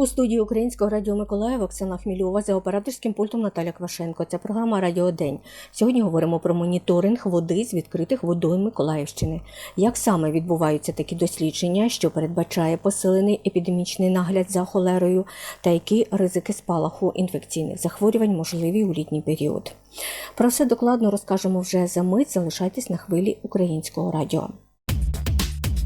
У студії Українського радіо Миколаїв Оксана Хмільова за операторським пультом Наталя Квашенко. Це програма Радіо День. Сьогодні говоримо про моніторинг води з відкритих водойм Миколаївщини. Як саме відбуваються такі дослідження, що передбачає посилений епідемічний нагляд за холерою, та які ризики спалаху інфекційних захворювань можливі у літній період. Про все докладно розкажемо вже за мить. Залишайтесь на хвилі українського радіо.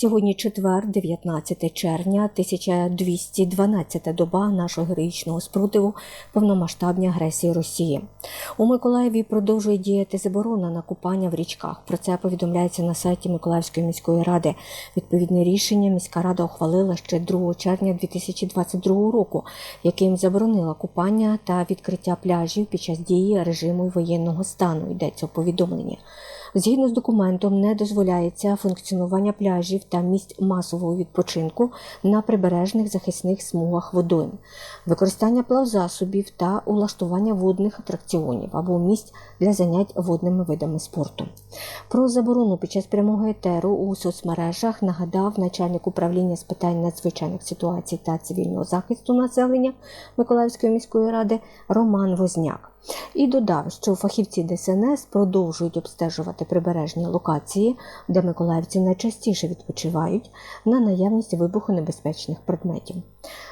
Сьогодні четвер, 19 червня, 1212 доба нашого героїчного спротиву повномасштабній агресії Росії. У Миколаєві продовжує діяти заборона на купання в річках. Про це повідомляється на сайті Миколаївської міської ради. Відповідне рішення міська рада ухвалила ще 2 червня 2022 року, яким заборонила купання та відкриття пляжів під час дії режиму воєнного стану. Йдеться у повідомленні. Згідно з документом, не дозволяється функціонування пляжів та місць масового відпочинку на прибережних захисних смугах водойм, використання плавзасобів та улаштування водних атракціонів або місць для занять водними видами спорту. Про заборону під час прямого етеру у соцмережах нагадав начальник управління з питань надзвичайних ситуацій та цивільного захисту населення Миколаївської міської ради Роман Возняк. І додав, що фахівці ДСНС продовжують обстежувати прибережні локації, де миколаївці найчастіше відпочивають на наявність вибухонебезпечних предметів.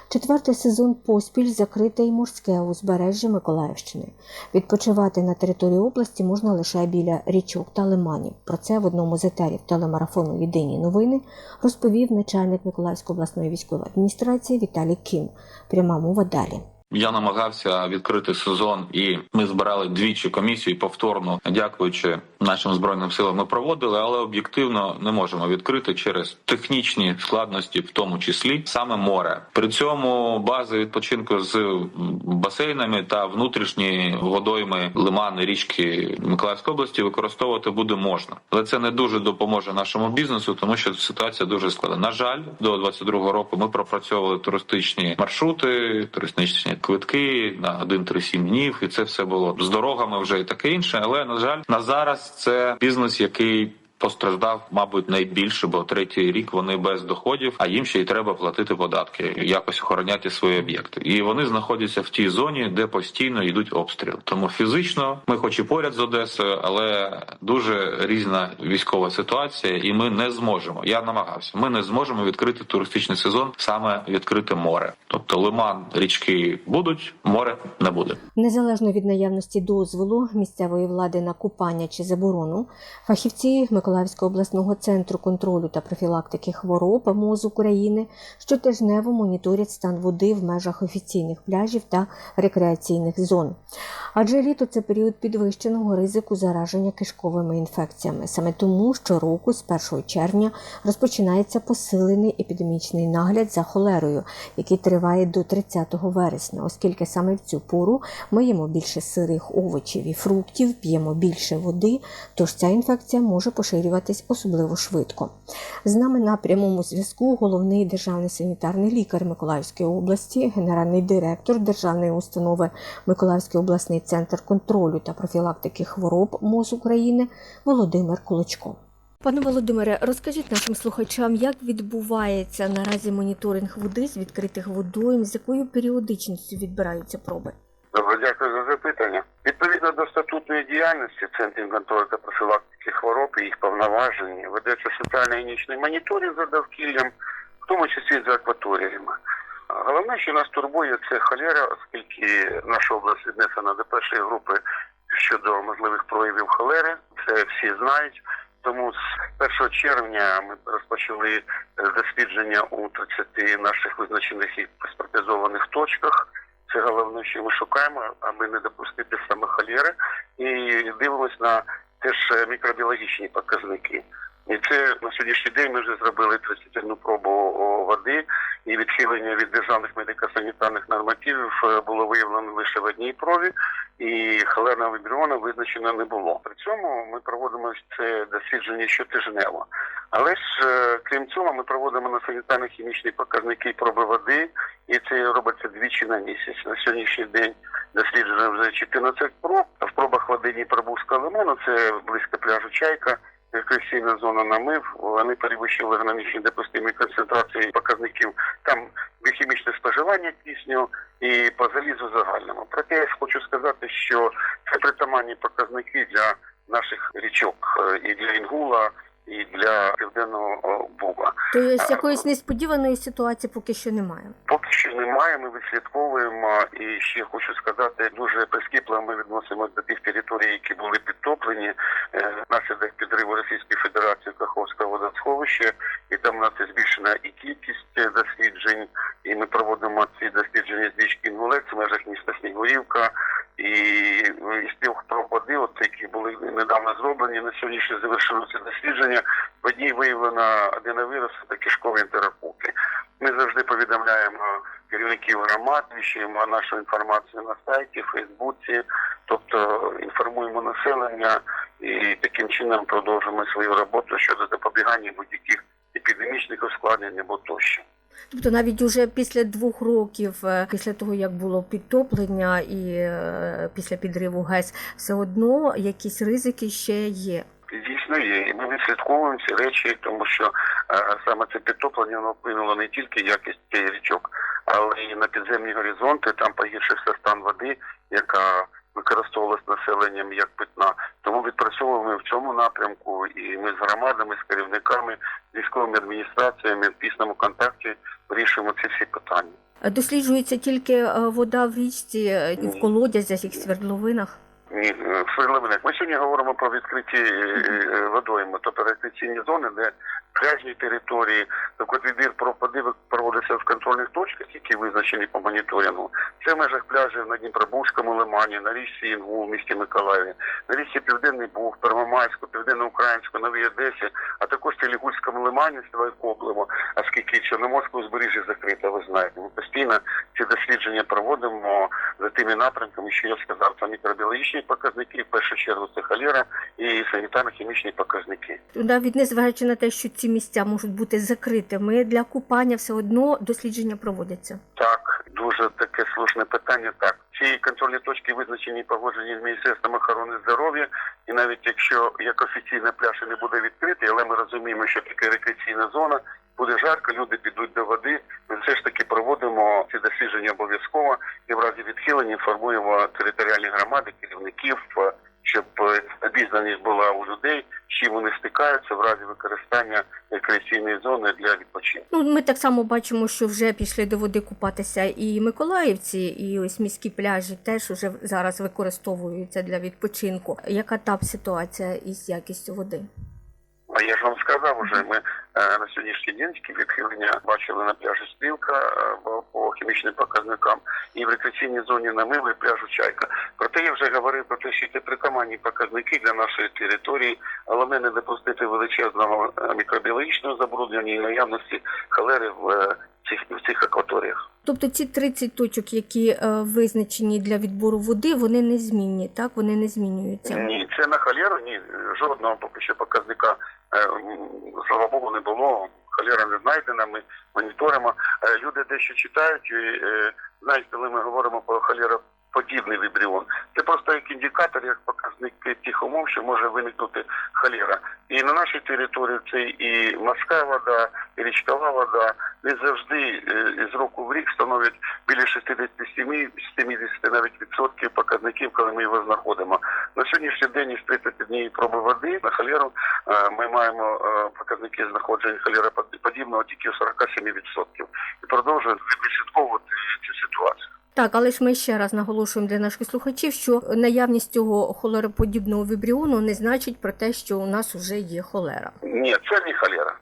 Четвертий сезон поспіль закрите й морське узбережжя Миколаївщини. Відпочивати на території області можна лише біля річок та лиманів. Про це в одному з етерів телемарафону Єдині новини розповів начальник Миколаївської обласної військової адміністрації Віталій Кім. Пряма мова далі. Я намагався відкрити сезон, і ми збирали двічі комісію повторно, дякуючи нашим збройним силам, ми проводили, але об'єктивно не можемо відкрити через технічні складності, в тому числі саме море. При цьому бази відпочинку з басейнами та внутрішні водойми лимани річки Миколаївської області використовувати буде можна, але це не дуже допоможе нашому бізнесу, тому що ситуація дуже складна. На жаль, до 22-го року ми пропрацьовували туристичні маршрути, туристичні квитки на 1-3-7 днів, і це все було з дорогами вже і таке інше. Але на жаль, на зараз це бізнес, який Постраждав, мабуть, найбільше, бо третій рік вони без доходів, а їм ще й треба платити податки, якось охороняти свої об'єкти. І вони знаходяться в тій зоні, де постійно йдуть обстріли. Тому фізично ми, хоч і поряд з Одесою, але дуже різна військова ситуація, і ми не зможемо. Я намагався. Ми не зможемо відкрити туристичний сезон, саме відкрите море. Тобто лиман, річки будуть, море не буде. Незалежно від наявності дозволу місцевої влади на купання чи заборону, фахівці Миколаївського обласного центру контролю та профілактики хвороб МОЗ України щотижнево моніторять стан води в межах офіційних пляжів та рекреаційних зон. Адже літо це період підвищеного ризику зараження кишковими інфекціями. Саме тому щороку, з 1 червня, розпочинається посилений епідемічний нагляд за холерою, який триває до 30 вересня, оскільки саме в цю пору ми їмо більше сирих овочів і фруктів, п'ємо більше води, тож ця інфекція може поширюватись особливо швидко. З нами на прямому зв'язку головний державний санітарний лікар Миколаївської області, генеральний директор державної установи Миколаївський обласний центр контролю та профілактики хвороб МОЗ України Володимир Куличко. Пане Володимире, розкажіть нашим слухачам, як відбувається наразі моніторинг води з відкритих водойм, з якою періодичністю відбираються проби? Добре, дякую за запитання. Відповідно до статутної діяльності Центрів контролю та профілактики хвороб і їх повноважень ведеться центральний нічний моніторинг за довкіллям, в тому числі за акваторіями. Головне, що нас турбує, це холера, оскільки наша область віднесена до першої групи щодо можливих проявів холери. Це всі знають. Тому з 1 червня ми розпочали дослідження у 30 наших визначених і паспортизованих точках. Це головне, що ми шукаємо, аби не допустити саме холери, і дивимось на теж е, мікробіологічні показники. І це на сьогоднішній день ми вже зробили 31 пробу води, і відхилення від державних медико-санітарних нормативів е, було виявлено лише в одній пробі, і холерного вібріона визначено не було. При цьому ми проводимо це дослідження щотижнево. Але ж е, крім цього, ми проводимо на санітарно-хімічні показники проби води, і це робиться двічі на місяць. На сьогоднішній день досліджено вже 14 проб. В пробах води Дніпробузька лимону, це близько пляжу Чайка, рекреаційна зона намив. Вони перевищили граничні допустимі концентрації показників. Там біохімічне споживання кисню і по залізу загальному. Проте я хочу сказати, що це притаманні показники для наших річок е, і для Інгула, і для південного Буга. Тобто якоїсь несподіваної ситуації поки що немає. Поки що немає, ми відслідковуємо і ще хочу сказати, дуже прискіпливо ми відносимося до тих територій, які були підтоплені е, внаслідок підриву Російської Федерації Каховського водосховища, і там у нас збільшена і кількість е, досліджень, і ми проводимо ці дослідження з річки Інгулець в межах міста Снігурівка. І е, із трьох проб води, от які були недавно зроблені, на сьогоднішнє завершилося дослідження. В одній виявлено аденовірус та кишкові ентерококи. Ми завжди повідомляємо керівників громад, віщуємо нашу інформацію на сайті, Фейсбуці, тобто інформуємо населення і таким чином продовжуємо свою роботу щодо запобігання будь-яких епідемічних ускладнень або тощо. Тобто навіть уже після двох років, е, після того як було підтоплення і е, після підриву ГЕС, все одно якісь ризики ще є. Дійсно є, і ми відслідковуємо ці речі, тому що е, саме це підтоплення воно вплинуло не тільки якість річок, але і на підземні горизонти. Там погіршився стан води, яка використовувалась населенням як питна. Тому відпрацьовуємо в цьому напрямку, і ми з громадами, з керівниками, з військовими адміністраціями в пісному контакті вирішуємо ці всі питання. Досліджується тільки е, вода в річці, е, в колодязях і в свердловинах. Ні, е, в свердловинах. Ми сьогодні говоримо про відкриті водойми, тобто рекреаційні зони, де пляжні території, так от відбір про проводиться в контрольних точках, які визначені по моніторингу. Це в межах пляжів на Дніпробузькому лимані, на річці Інгул, в місті Миколаєві, на річці Південний Буг, Первомайську, Південно-Українську, Новій Одесі, а також Телігульському лимані, Свайкоблево, оскільки Чорноморське узбережжя закрите, ви знаєте. Ми постійно ці дослідження проводимо за тими напрямками, що я сказав, це мікробіологічні показники, в першу чергу це холера і санітарно-хімічні показники. Навіть незважаючи на те, що ці місця можуть бути закритими для купання, все одно дослідження проводяться. Так, дуже таке слушне питання. Так, ці контрольні точки визначені і погоджені з Міністерством охорони здоров'я, і навіть якщо як офіційна пляж не буде відкритий, але ми розуміємо, що таке рекреаційна зона. Буде жарко, люди підуть до води. Ми все ж таки проводимо ці дослідження обов'язково і в разі відхилення інформуємо територіальні громади, керівників, е, щоб е, обізнаність була у людей, з чим вони стикаються в разі використання рекреаційної зони для відпочинку. Ну, ми так само бачимо, що вже пішли до води купатися і миколаївці, і ось міські пляжі теж уже зараз використовуються для відпочинку. Яка там ситуація із якістю води? А я ж вам сказав уже, ми е, на сьогоднішній день відхилення бачили на пляжі Стрілка е, по- хімічним показникам і в рекреаційній зоні Намили пляжу Чайка. Проте я вже говорив про те, що це притаманні показники для нашої території, головне не допустити величезного е, мікробіологічного забруднення і наявності халери в цих в цих акваторіях. Тобто ці 30 точок, які е, визначені для відбору води, вони не змінні, так? Вони не змінюються. Ні, це на халєру, ні, жодного поки що показника, е, слава Богу, не було. Халєра не знайдена, ми моніторимо. Е, Люди дещо читають, і е, знають, коли ми говоримо про холероподібний вібріон. Це просто як індикатор, як показник тих умов, що може виникнути холера. І на нашій території це і морська вода, і річкова вода не завжди е, з року в рік становить біля 67-70 навіть відсотків показників, коли ми його знаходимо. На сьогоднішній день із 31 проби води на холеру е, ми маємо е, показники знаходження холероподібного тільки у 47%. І продовжуємо відслідковувати цю ситуацію. Так, але ж ми ще раз наголошуємо для наших слухачів, що наявність цього холероподібного вібріону не значить про те, що у нас вже є холера. Ні, це не холера.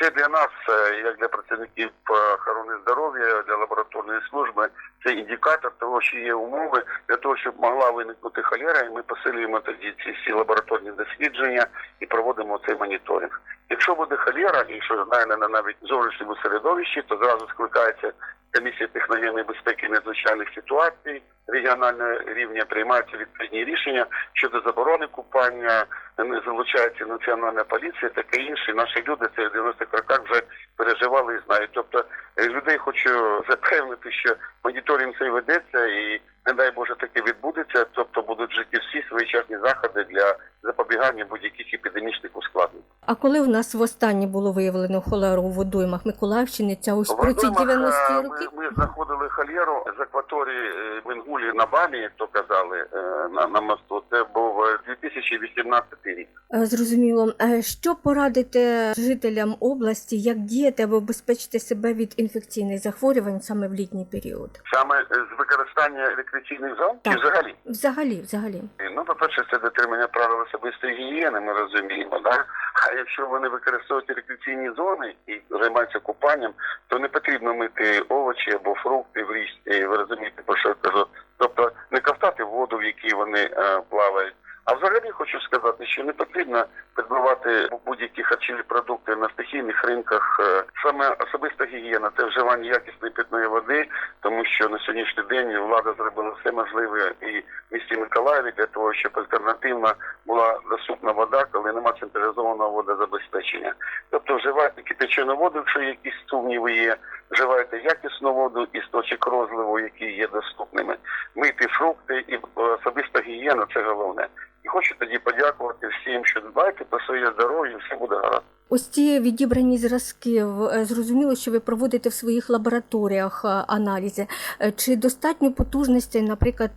Це для нас, е, як для працівників охорони здоров'я, для лабораторної служби, це індикатор того, що є умови для того, щоб могла виникнути холера, і ми посилюємо тоді ці всі лабораторні дослідження і проводимо цей моніторинг. Якщо буде холера, і що знайдена навіть зовнішньому середовищі, то зразу скликається комісія техногенної безпеки надзвичайних ситуацій регіонального рівня, приймаються відповідні рішення щодо заборони купання, не залучається національна поліція, таке інше. Наші люди це в 90-х роках вже переживали і знають. Тобто е, людей хочу запевнити, що моніторинг цей ведеться, і не дай Боже, таке відбудеться, тобто будуть вжиті всі своєчасні заходи для запобігання будь-яких епідемічних ускладнень. А коли в нас востаннє було виявлено холеру у водоймах Миколаївщини, ця ось про ці Водоймах, 90-ті е, роки? Ми, ми знаходили холєру з акваторії е, Менгулі на Балі, як то казали, е, на, на мосту. Це був е, 2018 рік. Е, Зрозуміло. Е, Що порадите жителям області, як діяти або обезпечити себе від інфекційних захворювань саме в літній період? Саме з використання рекреаційних зон Так. взагалі? Взагалі, взагалі. Ну, по-перше, це дотримання правил особистої гігієни, ми розуміємо, да? А якщо вони використовують рекреаційні зони і займаються купанням, то не потрібно мити овочі або фрукти в річці, ви розумієте, про що я кажу. Тобто не ковтати воду, в якій вони е, плавають. А взагалі хочу сказати, що не потрібно підбивати будь-які харчові продукти на стихійних ринках. Е, Саме особиста гігієна це вживання якісної питної води, тому що на сьогоднішній день влада зробила все можливе і в місті Миколаєві для того, щоб альтернативна була доступна вода, коли немає централізованого водозабезпечення. Тобто вживайте кипячену воду, якщо якісь сумніви є, вживайте якісну воду із точок розливу, які є доступними. Мийте фрукти і особиста гігієна це головне. І хочу тоді подякувати всім, що дбаєте про своє здоров'я, все буде гаразд. Ось ці відібрані зразки, е, зрозуміло, що ви проводите в своїх лабораторіях е, аналізи. Е, Чи достатньо потужностей, наприклад,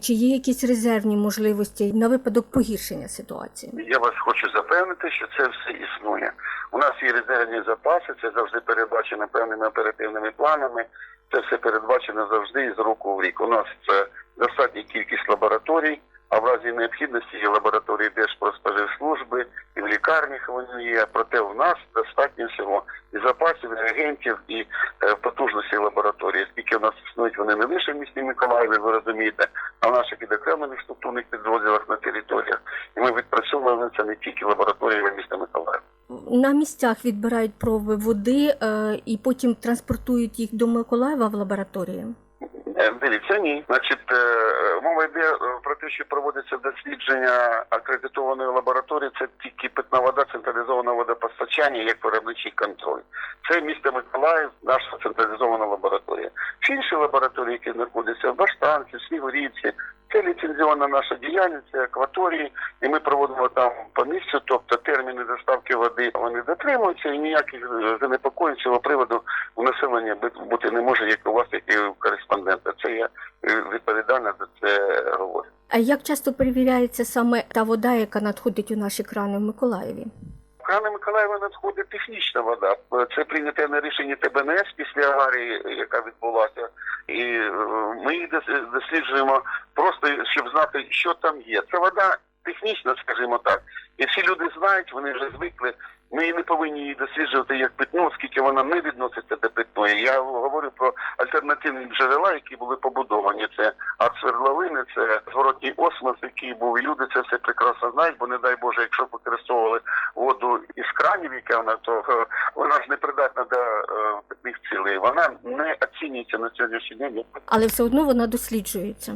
чи є якісь резервні можливості на випадок погіршення ситуації? Я вас хочу запевнити, що це все існує. У нас є резервні запаси, це завжди передбачено певними оперативними планами. Це все передбачено завжди із року в рік. У нас це достатня кількість лабораторій, а в разі необхідності є лабораторії Держпродспоживслужби, і в лікарнях вони є. Проте в нас достатньо всього і запасів, і реагентів, і е, потужності лабораторії. Оскільки у нас існують вони не лише в місті Миколаєві, ви розумієте, а в наших відокремлених структурних підрозділах на територіях. І ми відпрацьовуємо це не тільки лабораторіями міста Миколаєва. На місцях відбирають проби води е, і потім транспортують їх до Миколаєва в лабораторії. Е, Дивіться, ні. Значить, мова йде що проводиться дослідження акредитованої лабораторії. Це тільки питна вода, централізоване водопостачання як виробничий контроль. Це місто Миколаїв, наша централізована лабораторія. Всі інші лабораторії, які знаходяться в Баштанці, Снігурівці, це ліцензіонна наша діяльність, це акваторії, і ми проводимо там по місцю, тобто терміни доставки води вони дотримуються, і ніяких е, занепокоєнь цього приводу у населення бу- бути не може, як у вас, як і у кореспондента. Це я е, відповідально за це говорю. А як часто перевіряється саме та вода, яка надходить у наші крани в Миколаєві? В Миколаєва надходить технічна вода. Це прийняте на рішення ТБНС після аварії, яка відбулася. І е, ми її досліджуємо просто, щоб знати, що там є. Це вода технічна, скажімо так. І всі люди знають, вони вже звикли. Ми не повинні її досліджувати як питну, оскільки вона не відноситься до питної. Я говорю про альтернативні джерела, які були побудовані. Це арт-свердловини, це зворотній осмос, який був. І люди це все прекрасно знають, бо не дай Боже, якщо використовували воду із кранів, яка вона, то е, вона ж не придатна до е, питних цілей. Вона не оцінюється на сьогоднішній день. Але все одно вона досліджується.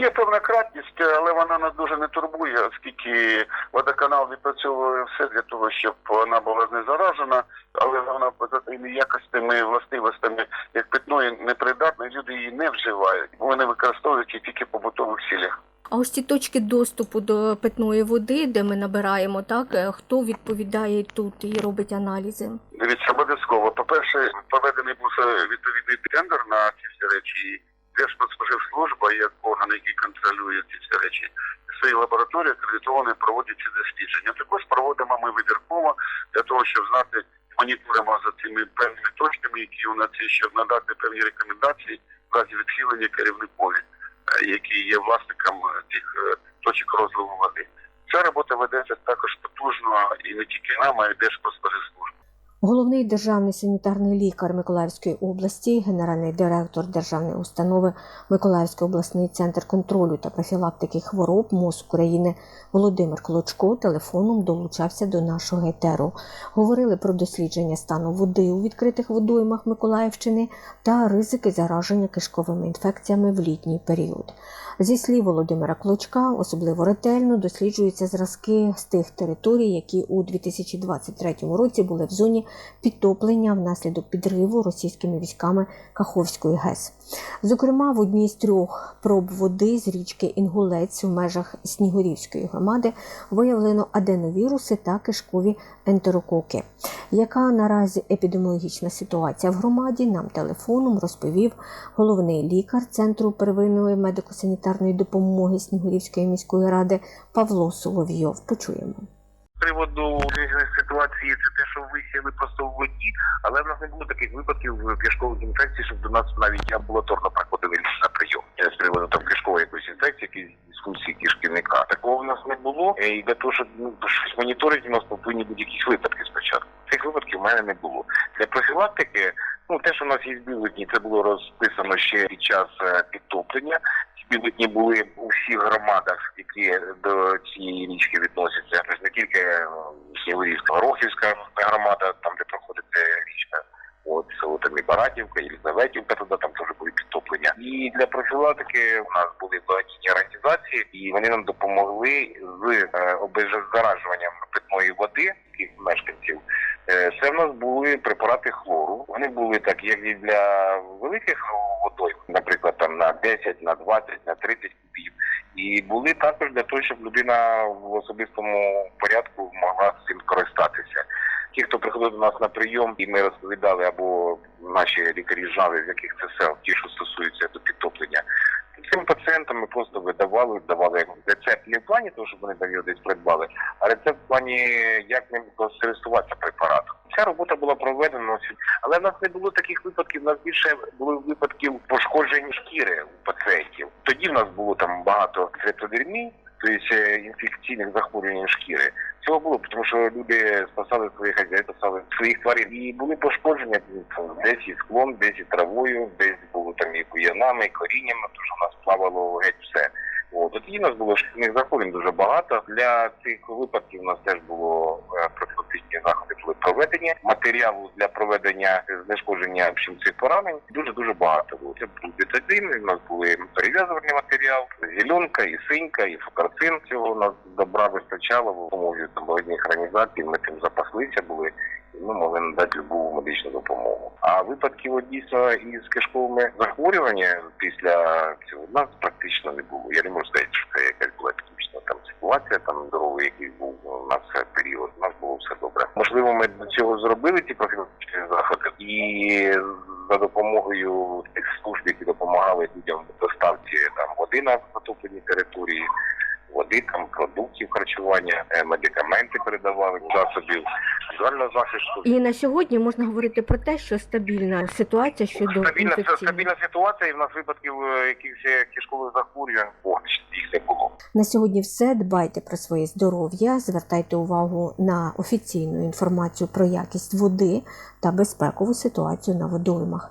Є певна кратність, але вона нас дуже не турбує, оскільки водоканал відпрацьовує все для того, щоб вона була не заражена, але вона за тими якостями, властивостями, як питної непридатної, люди її не вживають. Вони використовують її тільки в побутових цілях. А ось ці точки доступу до питної води, де ми набираємо, так е, хто відповідає тут і робить аналізи? Дивіться, обов'язково. По-перше, проведений був е, відповідний тендер на ці всі речі. Держпродспоживслужба, як орган, який контролює ці всі речі, своїй лабораторії акредитовані проводять ці дослідження. Також проводимо ми вибірково для того, щоб знати, моніторимо за цими певними точками, які у нас є, щоб надати певні рекомендації в разі відхилення керівникові, е, який є власником е, цих е, точок розливу води. Ця робота ведеться також потужно і не тільки нам, а й Держпродспоживслужбою. Головний державний санітарний лікар Миколаївської області, генеральний директор державної установи Миколаївський обласний центр контролю та профілактики хвороб МОЗ України Володимир Клочко телефоном долучався до нашого етеру. Говорили про дослідження стану води у відкритих водоймах Миколаївщини та ризики зараження кишковими інфекціями в літній період. Зі слів Володимира Клочка, особливо ретельно досліджуються зразки з тих територій, які у 2023 році були в зоні підтоплення внаслідок підриву російськими військами Каховської ГЕС. Зокрема, в одній з трьох проб води з річки Інгулець в межах Снігурівської громади виявлено аденовіруси та кишкові ентерококи. Яка наразі епідеміологічна ситуація в громаді, нам телефоном розповів головний лікар Центру первинної медико-санітарної допомоги Снігурівської міської ради Павло Соловйов. Почуємо. Приводу ситуації це те, що висіли просто в воді, але в нас не було таких випадків кишкових інфекцій, щоб до нас навіть амбулаторно приходили на прийом. Е, З приводу там кишкової якоїсь інфекції, якісь дискусії кишківника. Такого в нас не було. Е, І для того, щоб ну, щось моніторити, у нас повинні бути якісь випадки спочатку. Цих випадків в мене не було. Для профілактики, ну те, що у нас є бюлетні, це було розписано ще під час е, підтоплення. Ці були у всіх громадах, які до цієї річки відносяться. Тобто не тільки е, Снігурівська, Рохівська громада, там де проходить річка. От село там і Баратівка, Єлизаветівка, туди там теж були підтоплення. І для профілактики у нас були благодійні організації, і вони нам допомогли з е, обеззаражуванням питної води таких мешканців. Е, Це в нас були препарати хлору. Вони були так, як і для великих наприклад, там на 10, на 20, на 30 кубів. І були також для того, щоб людина в особистому порядку могла цим користатися. Ті, хто приходив до нас на прийом, і ми розповідали, або наші лікарі знали, з яких це сел, ті, що стосуються до підтоплення. Цим пацієнтам ми просто видавали, давали рецепт не в плані того, щоб вони там десь придбали, а рецепт в плані, як ним користуватися препаратом. Ця робота була проведена, але в нас не було таких випадків. У нас більше було випадків пошкоджень шкіри у пацієнтів. Тоді в нас було там багато цитодермій, тобто е, інфекційних захворювань шкіри. Цього було, тому що люди спасали своїх хазяїв, спасали своїх тварин. І були пошкодження десь і склон, десь і травою, десь було там і буянами, і коріннями, тому що в нас плавало геть все. От тоді нас було шкільних захворювань дуже багато. Для цих випадків у нас теж було е, профілактичні заходи були проведені. Матеріалу для проведення знешкодження цих поранень дуже дуже багато було. Це був бетадин, у нас були перев'язувальний матеріал, зеленка, і синька, і фокарцин. Цього у нас добра вистачало в там благодійних організацій. Ми тим запаслися були. Ми могли надати любу медичну допомогу. А випадків от, дійсно із кишковими захворюваннями після цього нас практично не було. Я не можу сказати, що це якась була епідемічна там ситуація, там здоровий якийсь був у нас період. У нас було все добре. Можливо, ми до цього зробили ці профілактичні заходи, і за допомогою тих служб, які допомагали людям в доставці там води на затопленій території. Води, там продуктів харчування, е, медикаменти передавали, засобів візуального захисту. І на сьогодні можна говорити про те, що стабільна ситуація щодо Стабільна, стабільна ситуація, і в нас випадків е, якихось е, кишкових захворювань їх не було. На сьогодні все. Дбайте про своє здоров'я, звертайте увагу на офіційну інформацію про якість води та безпекову ситуацію на водоймах.